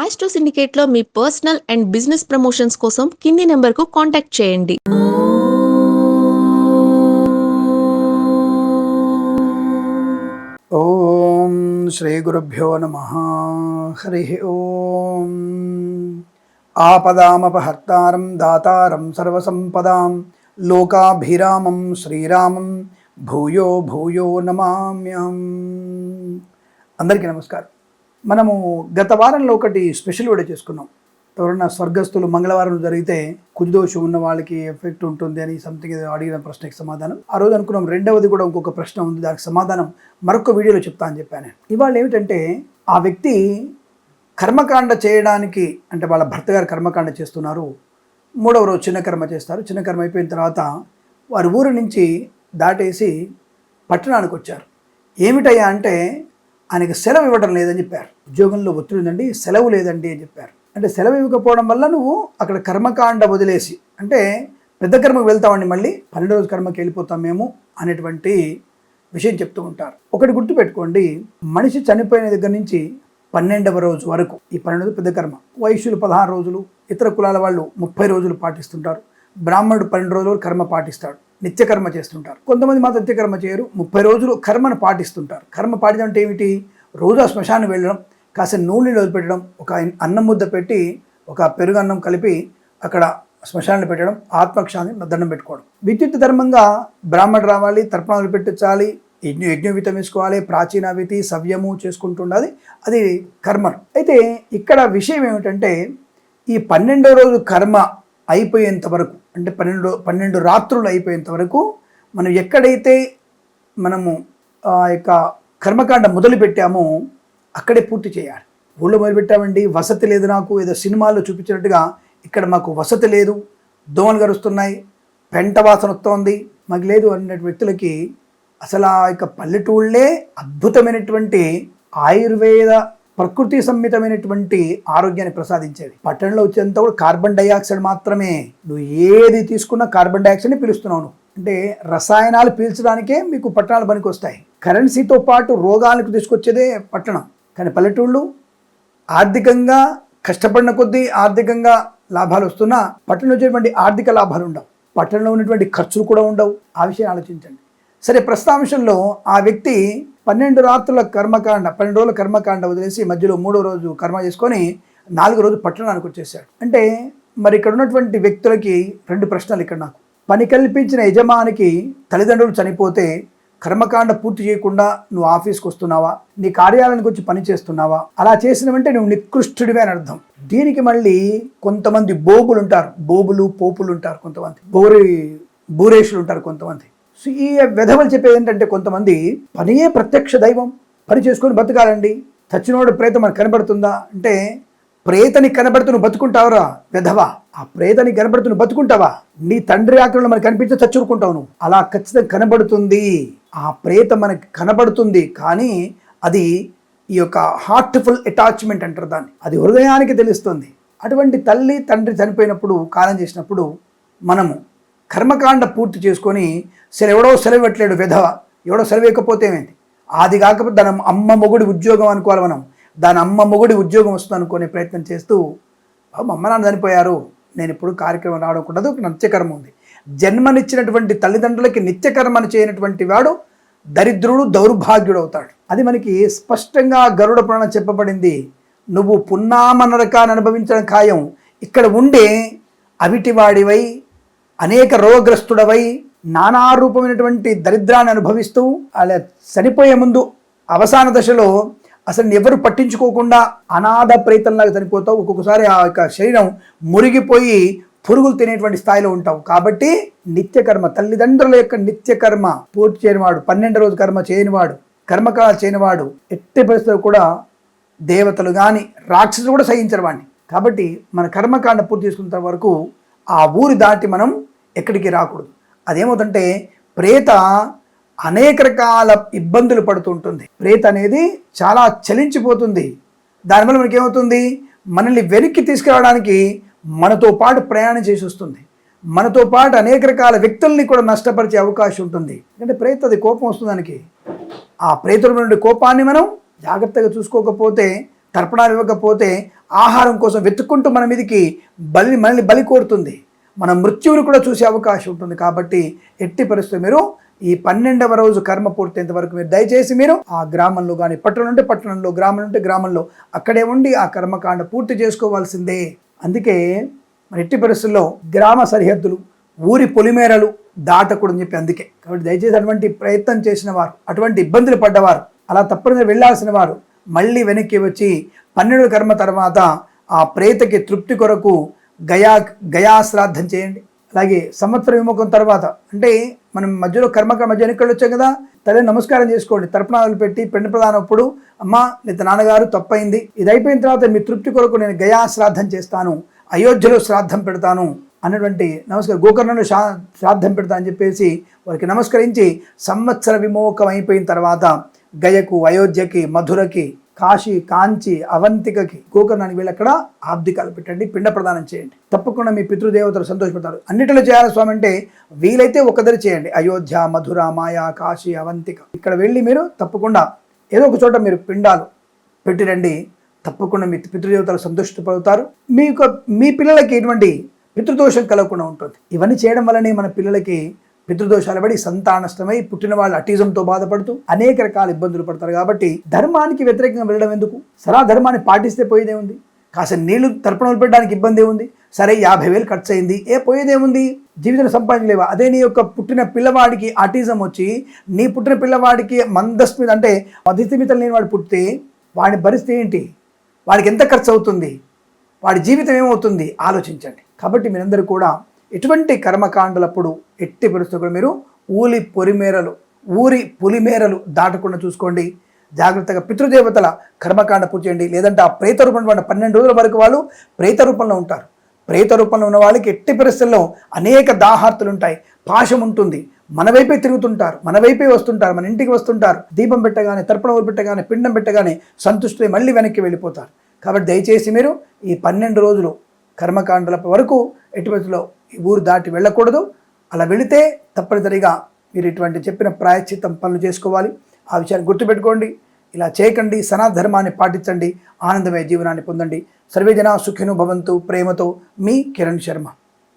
Astro సిండికేట్లో మీ personal and business promotions కోసం కింది నెంబర్కు కాంటాక్ట్ చేయండి. ఓం శ్రీ గురుభ్యో నమ. హరి ఓం. ఆపదామపహర్తారం దాతారం సర్వసంపదాం. లోకాభిరామం శ్రీరామం భూయో భూయో నమామ్యం అందరికీ నమస్కారం. మనము గత వారంలో ఒకటి స్పెషల్ వీడియో చేసుకున్నాం. ఎవరన్నా స్వర్గస్థులు మంగళవారం జరిగితే కుజదోషం ఉన్న వాళ్ళకి ఎఫెక్ట్ ఉంటుంది అని సంథింగ్ ఏదో అడిగిన ప్రశ్నకి సమాధానం. ఆ రోజు అనుకున్నాం రెండవది కూడా ఇంకొక ప్రశ్న ఉంది దానికి సమాధానం మరొక వీడియోలో చెప్తా అని చెప్పాను. ఇవాళ ఏమిటంటే ఆ వ్యక్తి కర్మకాండ చేయడానికి అంటే వాళ్ళ భర్త గారు కర్మకాండ చేస్తున్నారు. మూడవ రోజు చిన్న కర్మ చేస్తారు. చిన్న కర్మ అయిపోయిన తర్వాత వారి ఊరు నుంచి దాటేసి పట్టణానికి వచ్చారు. ఏమిటయ్యా అంటే ఆయనకి సెలవు ఇవ్వడం లేదని చెప్పారు. ఉద్యోగంలో ఒత్తిడి ఉందండి సెలవు లేదండి అని చెప్పారు. అంటే సెలవు ఇవ్వకపోవడం వల్ల నువ్వు అక్కడ కర్మకాండ వదిలేసి అంటే పెద్ద కర్మకు వెళ్తామండి మళ్ళీ పన్నెండు రోజు కర్మకి వెళ్ళిపోతాం మేము అనేటువంటి విషయం చెప్తూ ఉంటారు. ఒకటి గుర్తుపెట్టుకోండి మనిషి చనిపోయిన దగ్గర నుంచి పన్నెండవ రోజు వరకు ఈ పన్నెండు పెద్ద కర్మ వైశ్యులు పదహారు రోజులు ఇతర కులాల వాళ్ళు ముప్పై రోజులు పాటిస్తుంటారు. బ్రాహ్మణుడు పన్నెండు రోజులు కర్మ పాటిస్తాడు. నిత్యకర్మ చేస్తుంటారు. కొంతమంది మాత్రం నిత్యకర్మ చేయరు. ముప్పై రోజులు కర్మను పాటిస్తుంటారు. కర్మ పాటించడం అంటే ఏమిటి? రోజు ఆ శ్మశానం వెళ్ళడం కాస్త నూనె వదిలిపెట్టడం ఒక అన్నం ముద్ద పెట్టి ఒక పెరుగు అన్నం కలిపి అక్కడ శ్మశానంలో పెట్టడం ఆత్మక్షాన్ని దండం పెట్టుకోవడం. విద్యుత్ ధర్మంగా బ్రాహ్మణ రావాలి తర్పణాలు పెట్టించాలి యజ్ఞ యజ్ఞవితం వేసుకోవాలి ప్రాచీనవితి సవ్యము చేసుకుంటుండాలి అది కర్మ అయితే ఇక్కడ విషయం ఏమిటంటే ఈ పన్నెండో రోజు కర్మ అయిపోయేంత వరకు అంటే పన్నెండు పన్నెండు రాత్రులు అయిపోయేంత వరకు మనం ఎక్కడైతే మనము ఆ యొక్క కర్మకాండ మొదలు పెట్టామో అక్కడే పూర్తి చేయాలి. ఊళ్ళో మొదలుపెట్టామండి వసతి లేదు నాకు ఏదో సినిమాల్లో చూపించినట్టుగా ఇక్కడ మాకు వసతి లేదు దోమలు గరుస్తున్నాయి పెంట వాసన వస్తోంది మాకు లేదు అనే వ్యక్తులకి అసలు ఆ యొక్క పల్లెటూళ్ళే అద్భుతమైనటువంటి ఆయుర్వేద ప్రకృతి సమ్మితమైనటువంటి ఆరోగ్యాన్ని ప్రసాదించేది. పట్టణంలో వచ్చేంత కూడా కార్బన్ డైఆక్సైడ్ మాత్రమే. నువ్వు ఏది తీసుకున్నా కార్బన్ డైఆక్సైడ్ని పీలుస్తున్నావు అంటే రసాయనాలు పీల్చడానికే మీకు పట్టణాలు పనికి వస్తాయి కరెన్సీతో పాటు రోగాలకు తీసుకొచ్చేదే పట్టణం. కానీ పల్లెటూళ్ళు ఆర్థికంగా కష్టపడిన కొద్దీ ఆర్థికంగా లాభాలు వస్తున్నా పట్టణంలో వచ్చేటువంటి ఆర్థిక లాభాలు ఉండవు. పట్టణంలో ఉన్నటువంటి ఖర్చులు కూడా ఉండవు. ఆ విషయం ఆలోచించండి. సరే ప్రస్తాంశంలో ఆ వ్యక్తి పన్నెండు రాత్రుల కర్మకాండ పన్నెండు రోజుల కర్మకాండ వదిలేసి మధ్యలో మూడో రోజు కర్మ చేసుకొని నాలుగో రోజు పట్టణానికి వచ్చేసాడు అంటే మరి ఇక్కడ ఉన్నటువంటి వ్యక్తులకి రెండు ప్రశ్నలు ఇక్కడ నాకు. పని కల్పించిన యజమానికి తల్లిదండ్రులు చనిపోతే కర్మకాండ పూర్తి చేయకుండా నువ్వు ఆఫీస్కి వస్తున్నావా? నీ కార్యాలయానికి వచ్చి పని చేస్తున్నావా? అలా చేసిన వెంటనే నువ్వు నికృష్టుడివే అని అర్థం. దీనికి మళ్ళీ కొంతమంది బోబులు ఉంటారు బోబులు పోపులు ఉంటారు కొంతమంది. బోరి బూరేషులు ఉంటారు కొంతమంది. సో ఈ విధవలు చెప్పేది ఏంటంటే కొంతమంది పనియే ప్రత్యక్ష దైవం పని చేసుకొని బతకాలండి. చచ్చినోడు ప్రేత మనకు కనబడుతుందా? అంటే ప్రేతని కనబడుతున్న నువ్వు బతుకుంటావురా విధవ ఆ ప్రేతని కనబడుతున్న నువ్వు బతుకుంటావా? నీ తండ్రి ఆకలిలో మనకు కనిపించే చచ్చుకుంటావు నువ్వు. అలా ఖచ్చితంగా కనబడుతుంది. ఆ ప్రేత మనకి కనబడుతుంది. కానీ అది ఈ యొక్క హార్ట్ఫుల్ అటాచ్మెంట్ అంటారు దాన్ని. అది హృదయానికి తెలుస్తుంది. అటువంటి తల్లి తండ్రి చనిపోయినప్పుడు కాలం చేసినప్పుడు మనము కర్మకాండ పూర్తి చేసుకొని సరే ఎవడో సెలవు పెట్టలేడు విధవ ఎవడో సెలవు ఇవ్వకపోతే ఏమైంది? అది కాకపోతే దాని అమ్మ మొగుడి ఉద్యోగం అనుకోవాలి మనం. దాని అమ్మ మొగుడి ఉద్యోగం వస్తుంది అనుకునే ప్రయత్నం చేస్తూ మా అమ్మ నాన్న చనిపోయారు. నేను ఇప్పుడు కార్యక్రమం రావడం కూడదు ఒక నిత్యకర్మ ఉంది. జన్మనిచ్చినటువంటి తల్లిదండ్రులకి నిత్యకర్మను చేయనటువంటి వాడు దరిద్రుడు దౌర్భాగ్యుడు అవుతాడు అది మనకి స్పష్టంగా గరుడ పురాణం చెప్పబడింది. నువ్వు పున్నామ నరకాన్ని అనుభవించడం ఖాయం. ఇక్కడ ఉండే అవిటివాడివై అనేక రోగగ్రస్తుడవై నానా రూపమైనటువంటి దరిద్రాన్ని అనుభవిస్తూ అలా చనిపోయే ముందు అవసాన దశలో అసలు ఎవరు పట్టించుకోకుండా అనాథ ప్రేతంలాగా చనిపోతావు. ఒక్కొక్కసారి ఆ యొక్క శరీరం మురిగిపోయి పురుగులు తినేటువంటి స్థాయిలో ఉంటావు. కాబట్టి నిత్యకర్మ తల్లిదండ్రుల యొక్క నిత్యకర్మ పూర్తి చేయనివాడు పన్నెండు రోజు కర్మ చేయనివాడు కర్మకాల చేయనివాడు ఎట్టి పరిస్థితులు కూడా దేవతలు కానీ రాక్షసులు కూడా సహించరు వాడిని కాబట్టి మన కర్మకాండ పూర్తి చేసుకున్న వరకు ఆ ఊరి దాటి మనం ఎక్కడికి రాకూడదు. అదేమవుతుంటే ప్రేత అనేక రకాల ఇబ్బందులు పడుతుంటుంది. ప్రేత అనేది చాలా చలించిపోతుంది. దానివల్ల మనకి ఏమవుతుంది మనల్ని వెనక్కి తీసుకురావడానికి మనతో పాటు ప్రయాణం చేసి వస్తుంది. మనతో పాటు అనేక రకాల వ్యక్తుల్ని కూడా నష్టపరిచే అవకాశం ఉంటుంది. ఎందుకంటే ప్రేత అది కోపం వస్తుంది దానికి. ఆ ప్రేతుల నుండి కోపాన్ని మనం జాగ్రత్తగా చూసుకోకపోతే తర్పణాలు ఇవ్వకపోతే ఆహారం కోసం వెతుక్కుంటూ మన మీదకి బలి మనల్ని బలి కోరుతుంది. మన మృత్యువుని కూడా చూసే అవకాశం ఉంటుంది కాబట్టి ఎట్టి పరిస్థితి మీరు ఈ పన్నెండవ రోజు కర్మ పూర్తయినంత వరకు మీరు దయచేసి మీరు ఆ గ్రామంలో కానీ పట్టణం ఉంటే పట్టణంలో గ్రామం ఉంటే గ్రామంలో అక్కడే ఉండి ఆ కర్మకాండ పూర్తి చేసుకోవాల్సిందే. అందుకే మరి ఎట్టి పరిస్థితుల్లో గ్రామ సరిహద్దులు ఊరి పొలిమేరలు దాటకూడదని చెప్పి అందుకే. కాబట్టి దయచేసి అటువంటి ప్రయత్నం చేసిన వారు అటువంటి ఇబ్బందులు పడ్డవారు అలా తప్పనిసరి వెళ్ళాల్సిన వారు మళ్ళీ వెనక్కి వచ్చి పన్నెండు కర్మ తర్వాత ఆ ప్రేతకి తృప్తి కొరకు గయా గయా శ్రాద్ధం చేయండి. అలాగే సంవత్సర విముఖం తర్వాత అంటే మనం మధ్యలో కర్మక మధ్య ఎన్నికలు వచ్చాం కదా తల్లి నమస్కారం చేసుకోండి. తర్పణాలు పెట్టి పెండు ప్రధానప్పుడు అమ్మ నీత నాన్నగారు తప్పైంది. ఇది అయిపోయిన తర్వాత మీ తృప్తి కొరకు నేను గయా శ్రాద్ధం చేస్తాను. అయోధ్యలో శ్రాద్ధం పెడతాను అన్నటువంటి నమస్కారం గోకర్ణంలో శా శ్రాద్ధం పెడతా అని చెప్పేసి వారికి నమస్కరించి సంవత్సర విమోకం అయిపోయిన తర్వాత గయకు అయోధ్యకి మధురకి కాశీ కాంచి అవంతికకి గోకర్ణానికి వీళ్ళక్కడ ఆబ్దికాలు పెట్టండి పిండ ప్రదానం చేయండి. తప్పకుండా మీ పితృదేవతలు సంతోషపడతారు. అన్నిటిలో చేయాలి స్వామి అంటే వీలైతే ఒకదరి చేయండి. అయోధ్య మధుర మాయా కాశీ అవంతిక. ఇక్కడ వెళ్ళి మీరు తప్పకుండా ఏదో ఒక చోట మీరు పిండాలు పెట్టిరండి తప్పకుండా మీ పితృదేవతలు సంతోషపడతారు. మీ యొక్క మీ పిల్లలకి ఎటువంటి పితృదోషం కలగకుండా ఉంటుంది. ఇవన్నీ చేయడం వల్లనే మన పిల్లలకి పితృదోషాలు పడి సంతానష్టమై పుట్టిన వాళ్ళు అటిజంతో బాధపడుతూ అనేక రకాల ఇబ్బందులు పడతారు కాబట్టి ధర్మానికి వ్యతిరేకంగా వెళ్ళడం ఎందుకు? సరా ధర్మాన్ని పాటిస్తే పోయేదే ఉంది. కాస్త నీళ్ళు తర్పణలు పెట్టడానికి ఇబ్బంది ఉంది. సరే యాభై వేలు ఖర్చు అయింది ఏ పోయేదేముంది జీవితంలో సంపాదించలేవా అదే నీ యొక్క పుట్టిన పిల్లవాడికి ఆటిజం వచ్చి నీ పుట్టిన పిల్లవాడికి మందస్మిత అంటే మధ్యస్థిమితం లేని వాడు పుట్టితే వాడి పరిస్థితి ఏంటి? వాడికి ఎంత ఖర్చు అవుతుంది వాడి జీవితం ఏమవుతుంది? ఆలోచించండి. కాబట్టి మీరందరూ కూడా ఎటువంటి కర్మకాండలప్పుడు ఎట్టి పరిస్థితులు మీరు ఊలి పొరిమేరలు ఊరి పులిమేరలు దాటకుండా చూసుకోండి. జాగ్రత్తగా పితృదేవతల కర్మకాండ పూర్తి చేయండి. లేదంటే ఆ ప్రేత రూపంలో పన్నెండు రోజుల వరకు వాళ్ళు ప్రేత రూపంలో ఉంటారు. ప్రేత రూపంలో ఉన్న వాళ్ళకి ఎట్టి పరిస్థితుల్లో అనేక దాహార్తులు ఉంటాయి. పాశం ఉంటుంది. మన వైపే తిరుగుతుంటారు. మన వైపే వస్తుంటారు. మన ఇంటికి వస్తుంటారు. దీపం పెట్టగానే తర్పణం పెట్టగానే పిండం పెట్టగానే సంతుష్టి మళ్ళీ వెనక్కి వెళ్ళిపోతారు. కాబట్టి దయచేసి మీరు ఈ పన్నెండు రోజులు కర్మకాండల వరకు ఎటువంటి ఈ ఊరు దాటి వెళ్ళకూడదు. అలా వెళితే తప్పనిసరిగా మీరు ఇటువంటి చెప్పిన ప్రాయశ్చిత్తం పనులు చేసుకోవాలి. ఆ విషయాన్ని గుర్తుపెట్టుకోండి. ఇలా చేయకండి. సనాధర్మాన్ని పాటించండి. ఆనందమయ జీవనాన్ని పొందండి. సర్వేజన సుఖిను భవంతు. ప్రేమతో మీ కిరణ్ శర్మ.